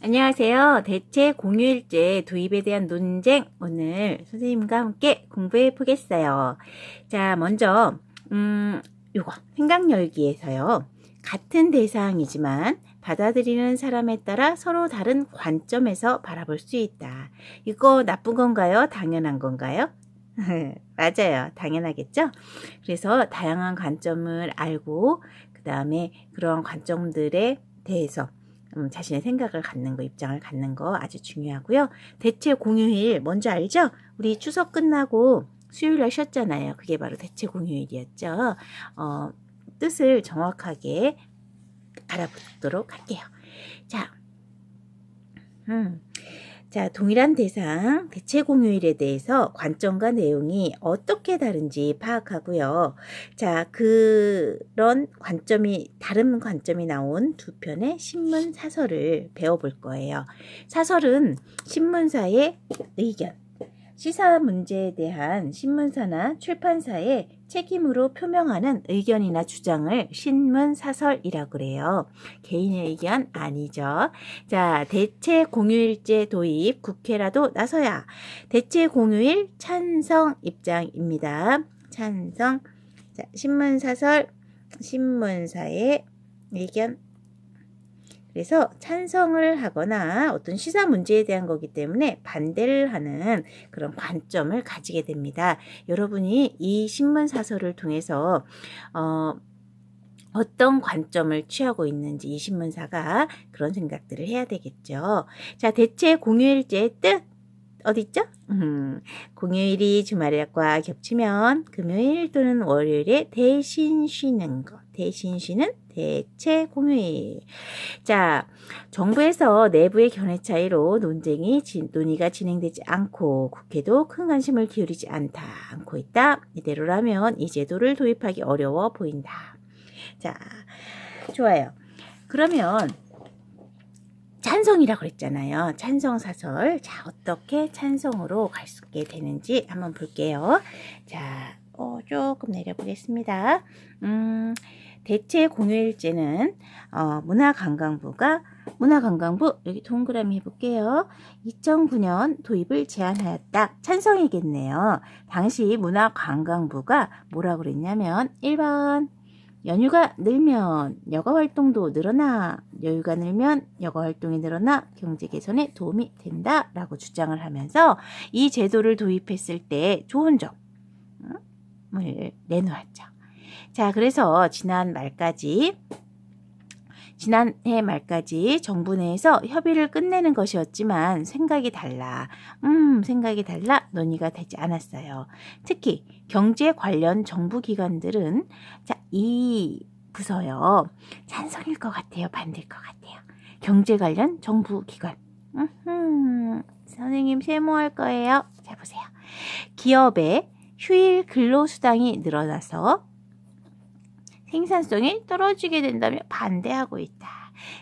안녕하세요. 대체 공휴일제 도입에 대한 논쟁 오늘 선생님과 함께 공부해 보겠어요. 자, 먼저 음, 요거 생각 열기에서요. 같은 대상이지만 받아들이는 사람에 따라 서로 다른 관점에서 바라볼 수 있다. 이거 나쁜 건가요? 당연한 건가요? 맞아요. 당연하겠죠? 그래서 다양한 관점을 알고 그 다음에 그런 관점들에 대해서 음, 자신의 생각을 갖는 거, 입장을 갖는 거 아주 중요하고요. 대체 공휴일 뭔지 알죠? 우리 추석 끝나고 수요일 날 쉬었잖아요. 그게 바로 대체 공휴일이었죠. 어, 뜻을 정확하게 알아보도록 할게요. 자, 음, 자, 동일한 대상, 대체 공휴일에 대해서 관점과 내용이 어떻게 다른지 파악하고요. 자, 그런 관점이, 다른 관점이 나온 두 편의 신문 사설을 배워볼 거예요. 사설은 신문사의 의견, 시사 문제에 대한 신문사나 출판사의 책임으로 표명하는 의견이나 주장을 신문 사설이라고 그래요. 개인의 의견 아니죠. 자, 대체 공휴일제 도입 국회라도 나서야. 대체 공휴일 찬성 입장입니다. 찬성. 자, 신문 사설 신문사의 의견 그래서 찬성을 하거나 어떤 시사 문제에 대한 거기 때문에 반대를 하는 그런 관점을 가지게 됩니다. 여러분이 이 신문 사설을 통해서 어, 어떤 관점을 취하고 있는지 이 신문사가 그런 생각들을 해야 되겠죠. 자, 대체 공휴일제의 뜻 어디 있죠? 음, 공휴일이 주말과 겹치면 금요일 또는 월요일에 대신 쉬는 것. 대신 쉬는 대체 공휴일. 자, 정부에서 내부의 견해 차이로 논쟁이 진, 논의가 진행되지 않고 국회도 큰 관심을 기울이지 않다 않고 있다. 이대로라면 이 제도를 도입하기 어려워 보인다. 자, 좋아요. 그러면 찬성이라고 그랬잖아요. 찬성 사설. 자, 어떻게 찬성으로 갈 수 있게 되는지 한번 볼게요. 자, 어, 조금 내려보겠습니다. 음, 대체 공휴일제는 어, 문화관광부가 문화관광부 여기 동그라미 해볼게요. 2009년 도입을 제안하였다. 찬성이겠네요. 당시 문화관광부가 뭐라고 그랬냐면 1번 연휴가 늘면 여가 활동도 늘어나 여유가 늘면 여가 활동이 늘어나 경제 개선에 도움이 된다라고 주장을 하면서 이 제도를 도입했을 때 좋은 점을 내놓았죠. 자, 그래서 지난 말까지 지난해 말까지 정부 내에서 협의를 끝내는 것이었지만 생각이 달라. 음, 생각이 달라 논의가 되지 않았어요. 특히 경제 관련 정부 기관들은 자, 이 부서요. 찬성일 것 같아요. 반대일 것 같아요. 경제 관련 정부 기관. 음흠, 선생님 세모할 거예요. 자, 보세요. 기업의 휴일 근로수당이 늘어나서 생산성이 떨어지게 된다면 반대하고 있다.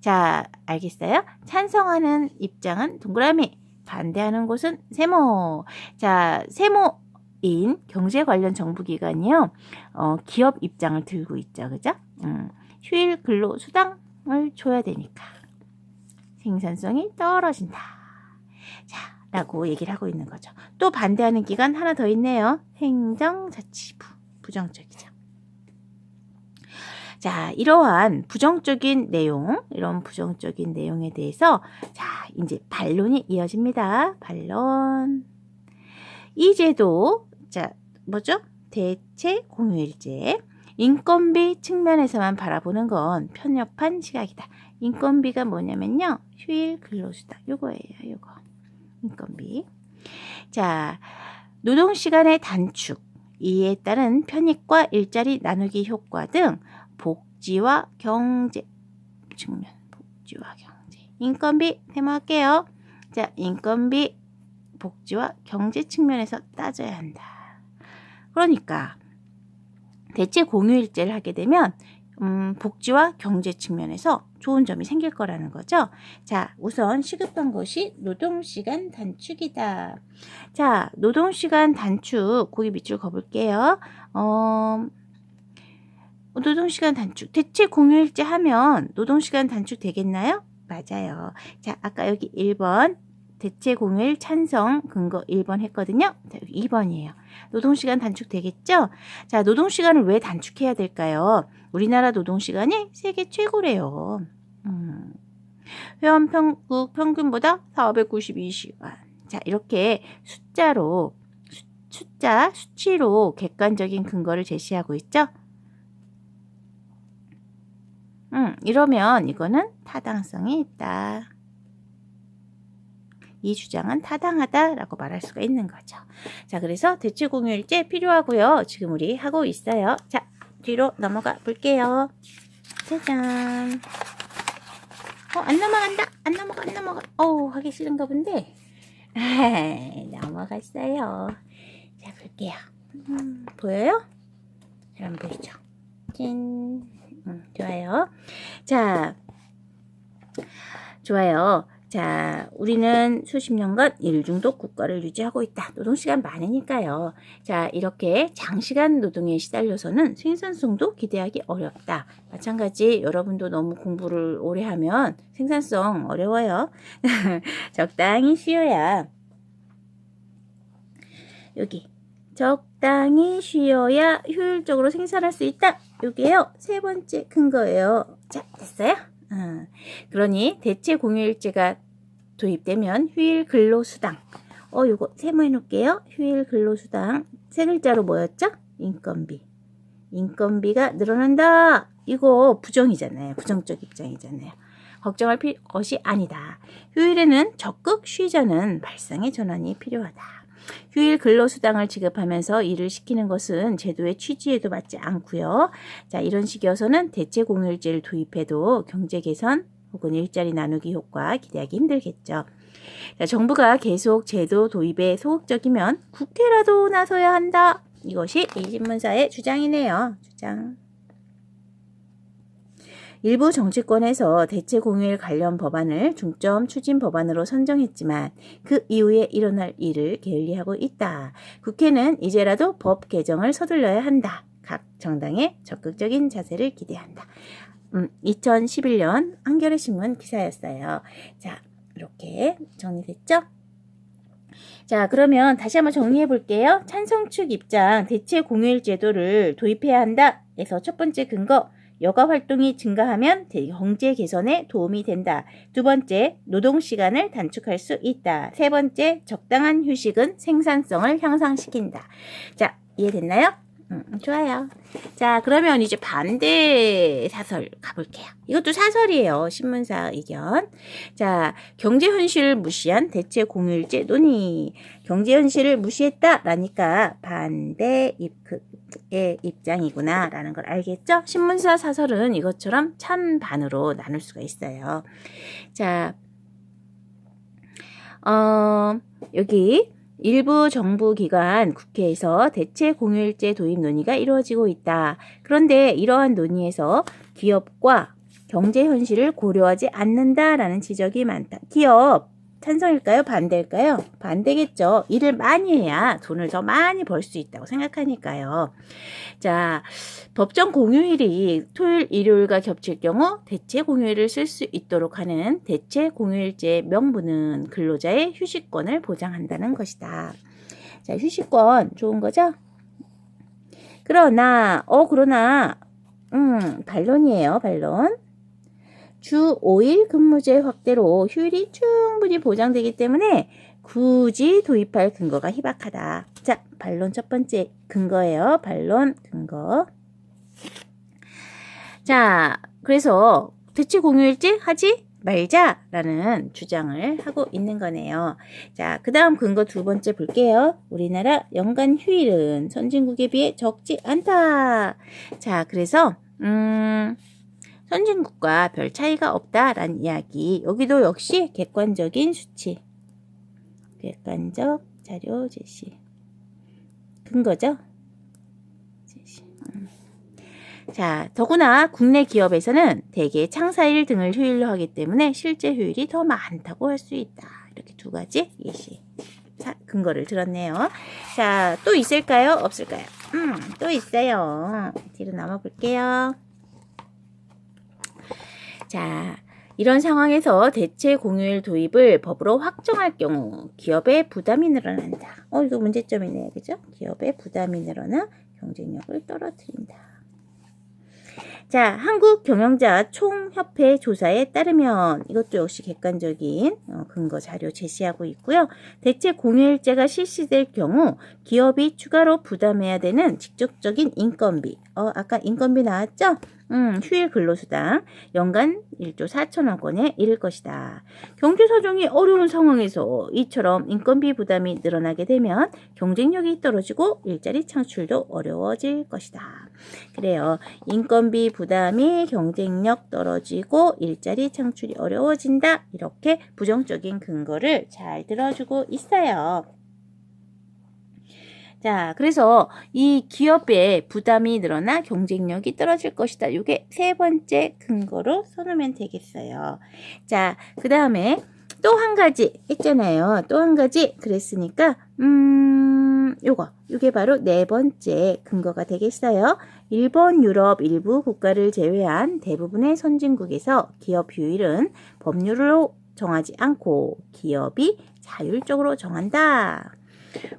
자, 알겠어요? 찬성하는 입장은 동그라미, 반대하는 곳은 세모. 자, 세모인 경제 관련 정부기관이요, 어, 기업 입장을 들고 있죠. 그죠? 음, 휴일 근로 수당을 줘야 되니까. 생산성이 떨어진다. 자, 라고 얘기를 하고 있는 거죠. 또 반대하는 기관 하나 더 있네요. 행정자치부. 부정적이죠. 자, 이러한 부정적인 내용, 이런 부정적인 내용에 대해서 자, 이제 반론이 이어집니다. 반론. 이 제도, 자, 뭐죠? 대체 공휴일제. 인건비 측면에서만 바라보는 건 편협한 시각이다. 인건비가 뭐냐면요. 휴일 근로수당. 요거예요, 요거. 인건비. 자, 노동시간의 단축. 이에 따른 편익과 일자리 나누기 효과 등 복지와 경제 측면, 복지와 경제. 인건비 테마할게요. 자, 인건비, 복지와 경제 측면에서 따져야 한다. 그러니까 대체 공휴일제를 하게 되면 음, 복지와 경제 측면에서 좋은 점이 생길 거라는 거죠. 자, 우선 시급한 것이 노동시간 단축이다. 자, 노동시간 단축, 고기 밑줄 거볼게요. 어, 노동시간 단축. 대체 공휴일제 하면 노동시간 단축 되겠나요? 맞아요. 자, 아까 여기 1번 대체 공휴일 찬성 근거 1번 했거든요. 자, 여기 2번이에요. 노동시간 단축 되겠죠? 자, 노동시간을 왜 단축해야 될까요? 우리나라 노동시간이 세계 최고래요. 음. 회원 평국 평균보다 492시간. 자, 이렇게 숫자로, 수, 숫자, 수치로 객관적인 근거를 제시하고 있죠? 음, 이러면 이거는 타당성이 있다. 이 주장은 타당하다라고 말할 수가 있는 거죠. 자, 그래서 대체 공휴일제 필요하고요. 지금 우리 하고 있어요. 자, 뒤로 넘어가 볼게요. 짜잔. 어, 안 넘어간다. 안 넘어가, 안 넘어가. 어, 하기 싫은가 본데. 아, 넘어갔어요. 자, 볼게요. 음, 보여요? 잘안 보이죠? 찐. 음, 좋아요. 자, 좋아요. 자, 우리는 수십 년간 일중독 국가를 유지하고 있다. 노동시간 많으니까요. 자, 이렇게 장시간 노동에 시달려서는 생산성도 기대하기 어렵다. 마찬가지 여러분도 너무 공부를 오래 하면 생산성 어려워요. 적당히 쉬어야 여기 적당히 쉬어야 효율적으로 생산할 수 있다. 여기에요. 세 번째 근거예요. 자, 됐어요? 어, 그러니 대체 공휴일제가 도입되면 휴일 근로수당. 어, 요거 세모해 놓을게요. 휴일 근로수당. 세 글자로 뭐였죠? 인건비. 인건비가 늘어난다. 이거 부정이잖아요. 부정적 입장이잖아요. 걱정할 피- 것이 아니다. 휴일에는 적극 쉬자는 발상의 전환이 필요하다. 휴일 근로수당을 지급하면서 일을 시키는 것은 제도의 취지에도 맞지 않고요. 자, 이런 식이어서는 대체 공휴일제를 도입해도 경제 개선 혹은 일자리 나누기 효과 기대하기 힘들겠죠. 자, 정부가 계속 제도 도입에 소극적이면 국회라도 나서야 한다. 이것이 이 신문사의 주장이네요. 주장. 일부 정치권에서 대체 공휴일 관련 법안을 중점 추진 법안으로 선정했지만 그 이후에 일어날 일을 게을리하고 있다. 국회는 이제라도 법 개정을 서둘러야 한다. 각 정당의 적극적인 자세를 기대한다. 음, 2011년 한겨레 신문 기사였어요. 자, 이렇게 정리됐죠? 자, 그러면 다시 한번 정리해 볼게요. 찬성 측 입장, 대체 공휴일 제도를 도입해야 한다. 에서 첫 번째 근거, 여가 활동이 증가하면 대- 경제 개선에 도움이 된다. 두 번째, 노동 시간을 단축할 수 있다. 세 번째, 적당한 휴식은 생산성을 향상시킨다. 자, 이해됐나요? 음, 좋아요. 자, 그러면 이제 반대 사설 가볼게요. 이것도 사설이에요. 신문사 의견. 자, 경제 현실을 무시한 대체 공휴일제 논의. 경제 현실을 무시했다라니까 반대 입의 입장이구나라는 걸 알겠죠? 신문사 사설은 이것처럼 찬반으로 나눌 수가 있어요. 자, 어, 여기 일부 정부 기관 국회에서 대체 공휴일제 도입 논의가 이루어지고 있다. 그런데 이러한 논의에서 기업과 경제 현실을 고려하지 않는다라는 지적이 많다. 기업 찬성일까요? 반대일까요? 반대겠죠. 일을 많이 해야 돈을 더 많이 벌 수 있다고 생각하니까요. 자, 법정 공휴일이 토요일, 일요일과 겹칠 경우 대체 공휴일을 쓸 수 있도록 하는 대체 공휴일제 명분은 근로자의 휴식권을 보장한다는 것이다. 자, 휴식권 좋은 거죠? 그러나, 어, 그러나, 음, 반론이에요, 반론. 주 5일 근무제 확대로 휴일이 충분히 보장되기 때문에 굳이 도입할 근거가 희박하다. 자, 반론 첫 번째 근거예요. 반론 근거. 자, 그래서 대체 공휴일제 하지 말자라는 주장을 하고 있는 거네요. 자, 그 다음 근거 두 번째 볼게요. 우리나라 연간 휴일은 선진국에 비해 적지 않다. 자, 그래서, 음, 선진국과 별 차이가 없다라는 이야기. 여기도 역시 객관적인 수치. 객관적 자료 제시. 근거죠? 제시. 음. 자, 더구나 국내 기업에서는 대개 창사일 등을 휴일로 하기 때문에 실제 휴일이 더 많다고 할 수 있다. 이렇게 두 가지 예시. 자, 근거를 들었네요. 자, 또 있을까요? 없을까요? 음, 또 있어요. 뒤로 넘어 볼게요. 자, 이런 상황에서 대체 공휴일 도입을 법으로 확정할 경우 기업의 부담이 늘어난다. 어, 이거 문제점이네요. 그죠? 기업의 부담이 늘어나 경쟁력을 떨어뜨린다. 자, 한국경영자 총협회 조사에 따르면 이것도 역시 객관적인 어, 근거 자료 제시하고 있고요. 대체 공휴일제가 실시될 경우 기업이 추가로 부담해야 되는 직접적인 인건비. 어, 아까 인건비 나왔죠? 음, 휴일 근로수당 연간 1조 4천억 원에 이를 것이다. 경제 사정이 어려운 상황에서 이처럼 인건비 부담이 늘어나게 되면 경쟁력이 떨어지고 일자리 창출도 어려워질 것이다. 그래요. 인건비 부담이 경쟁력 떨어지고 일자리 창출이 어려워진다. 이렇게 부정적인 근거를 잘 들어주고 있어요. 자, 그래서 이 기업의 부담이 늘어나 경쟁력이 떨어질 것이다. 이게 세 번째 근거로 써놓으면 되겠어요. 자, 그 다음에 또 한 가지 있잖아요. 또 한 가지 그랬으니까 음, 요거 이게 바로 네 번째 근거가 되겠어요. 일본, 유럽 일부 국가를 제외한 대부분의 선진국에서 기업 휴일은 법률로 정하지 않고 기업이 자율적으로 정한다.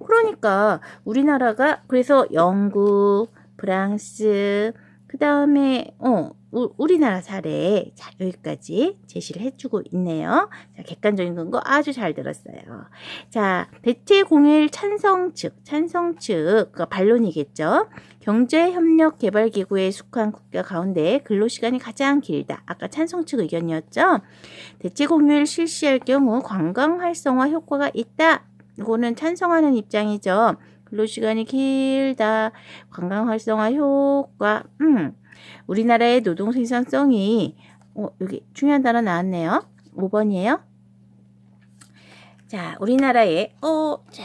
그러니까 우리나라가 그래서 영국, 프랑스, 그 다음에 어 우, 우리나라 사례 자 여기까지 제시를 해주고 있네요. 자 객관적인 근거 아주 잘 들었어요. 자 대체 공휴일 찬성 측 찬성 측그 반론이겠죠. 경제협력개발기구에 속한 국가 가운데 근로시간이 가장 길다. 아까 찬성 측 의견이었죠. 대체 공휴일 실시할 경우 관광 활성화 효과가 있다. 이거는 찬성하는 입장이죠. 근로시간이 길다. 관광 활성화 효과. 음. 우리나라의 노동 생산성이 어, 여기 중요한 단어 나왔네요. 5번이에요. 자, 우리나라의 어, 자,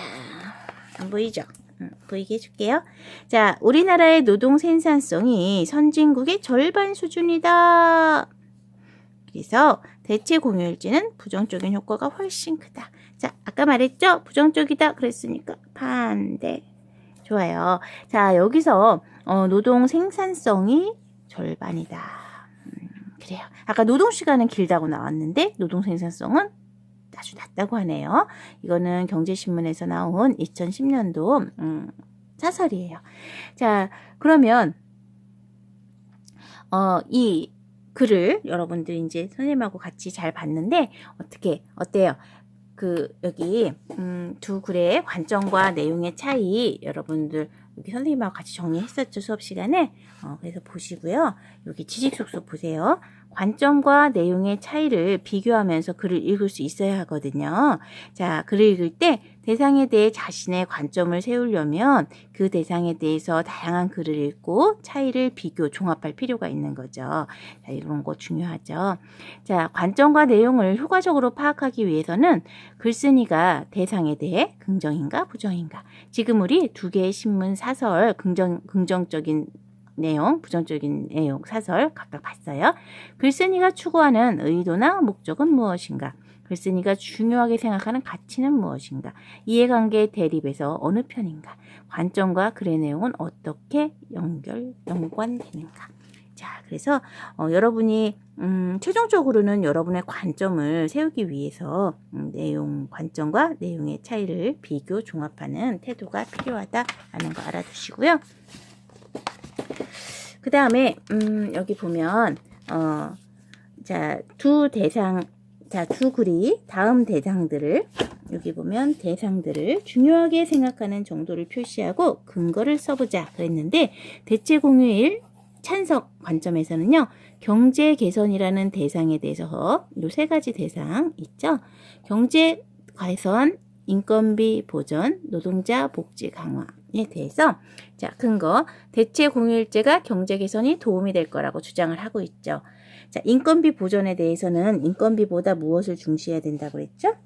안 보이죠? 음, 보이게 해줄게요. 자, 우리나라의 노동 생산성이 선진국의 절반 수준이다. 그래서 대체 공휴일제는 부정적인 효과가 훨씬 크다. 자, 아까 말했죠? 부정적이다. 그랬으니까 반대. 좋아요. 자, 여기서 어, 노동 생산성이 절반이다. 음, 그래요. 아까 노동 시간은 길다고 나왔는데 노동 생산성은 아주 낮다고 하네요. 이거는 경제신문에서 나온 2010년도 음, 사설이에요. 자, 그러면 어, 이 글을 여러분들이 이제 선생님하고 같이 잘 봤는데 어떻게 어때요? 그 여기 음, 두 글의 관점과 내용의 차이 여러분들 여기 선생님하고 같이 정리했었죠 수업 시간에? 어, 그래서 보시고요. 여기 지식 속속 보세요 관점과 내용의 차이를 비교하면서 글을 읽을 수 있어야 하거든요. 자, 글을 읽을 때 대상에 대해 자신의 관점을 세우려면 그 대상에 대해서 다양한 글을 읽고 차이를 비교, 종합할 필요가 있는 거죠. 자, 이런 거 중요하죠. 자, 관점과 내용을 효과적으로 파악하기 위해서는 글쓴이가 대상에 대해 긍정인가 부정인가. 지금 우리 두 개의 신문 사설 긍정, 긍정적인 내용, 부정적인 내용, 사설 각각 봤어요. 글쓴이가 추구하는 의도나 목적은 무엇인가? 글쓴이가 중요하게 생각하는 가치는 무엇인가? 이해관계 대립에서 어느 편인가? 관점과 글의 내용은 어떻게 연결, 연관되는가? 자, 그래서 어, 여러분이 음, 최종적으로는 여러분의 관점을 세우기 위해서 음, 내용 관점과 내용의 차이를 비교 종합하는 태도가 필요하다라는 거 알아두시고요. 그 다음에 음, 여기 보면 어, 자, 두 대상 자, 두 글이 다음 대상들을 여기 보면 대상들을 중요하게 생각하는 정도를 표시하고 근거를 써보자 그랬는데 대체 공휴일 찬성 관점에서는요 경제 개선이라는 대상에 대해서 요 세 가지 대상 있죠? 경제 개선 인건비 보전 노동자 복지 강화 에 대해서 자 근거 대체 공휴일제가 경제 개선이 도움이 될 거라고 주장을 하고 있죠 자, 인건비 보전에 대해서는 인건비보다 무엇을 중시해야 된다고 그랬죠?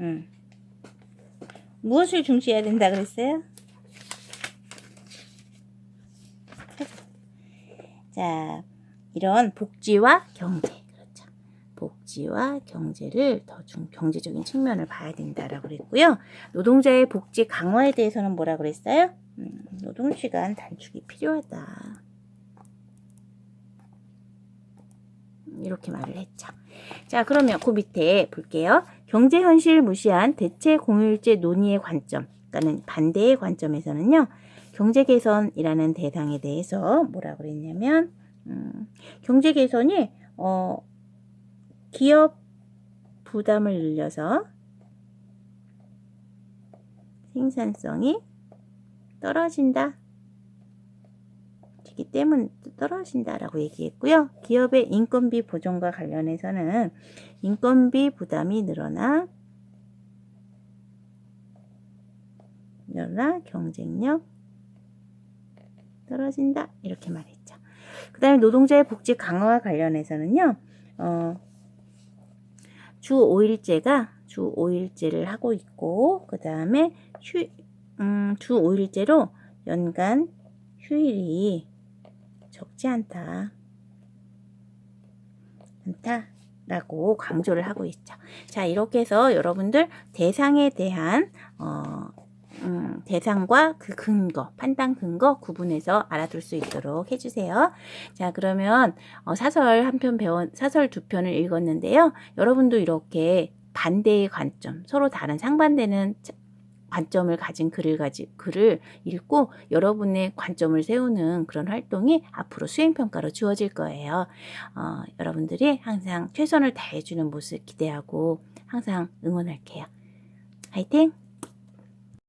음. 무엇을 중시해야 된다 그랬어요? 자, 이런 복지와 경제. 복지와 경제를 더 중, 경제적인 측면을 봐야 된다라고 그랬고요. 노동자의 복지 강화에 대해서는 뭐라 그랬어요? 음, 노동 시간 단축이 필요하다. 이렇게 말을 했죠. 자, 그러면 그 밑에 볼게요. 경제 현실 무시한 대체 공유일제 논의의 관점, 그러니까는 반대의 관점에서는요. 경제 개선이라는 대상에 대해서 뭐라 그랬냐면 음, 경제 개선이 어, 기업 부담을 늘려서 생산성이 떨어진다. 기 때문 떨어진다라고 얘기했고요. 기업의 인건비 보존과 관련해서는 인건비 부담이 늘어나 늘어나 경쟁력 떨어진다 이렇게 말했죠. 그 다음에 노동자의 복지 강화와 관련해서는요. 어, 주 5일제가 주 5일제를 하고 있고 그 다음에 휴, 음, 주 5일제로 연간 휴일이 적지 않다. 않다 라고 강조를 하고 있죠. 자, 이렇게 해서 여러분들 대상에 대한 어, 음, 대상과 그 근거, 판단 근거 구분해서 알아둘 수 있도록 해주세요. 자, 그러면 어, 사설 한 편 배워, 사설 두 편을 읽었는데요. 여러분도 이렇게 반대의 관점, 서로 다른 상반되는 관점을 가진 글을 가지 글을 읽고 여러분의 관점을 세우는 그런 활동이 앞으로 수행 평가로 주어질 거예요. 어, 여러분들이 항상 최선을 다해주는 모습 기대하고 항상 응원할게요. 화이팅!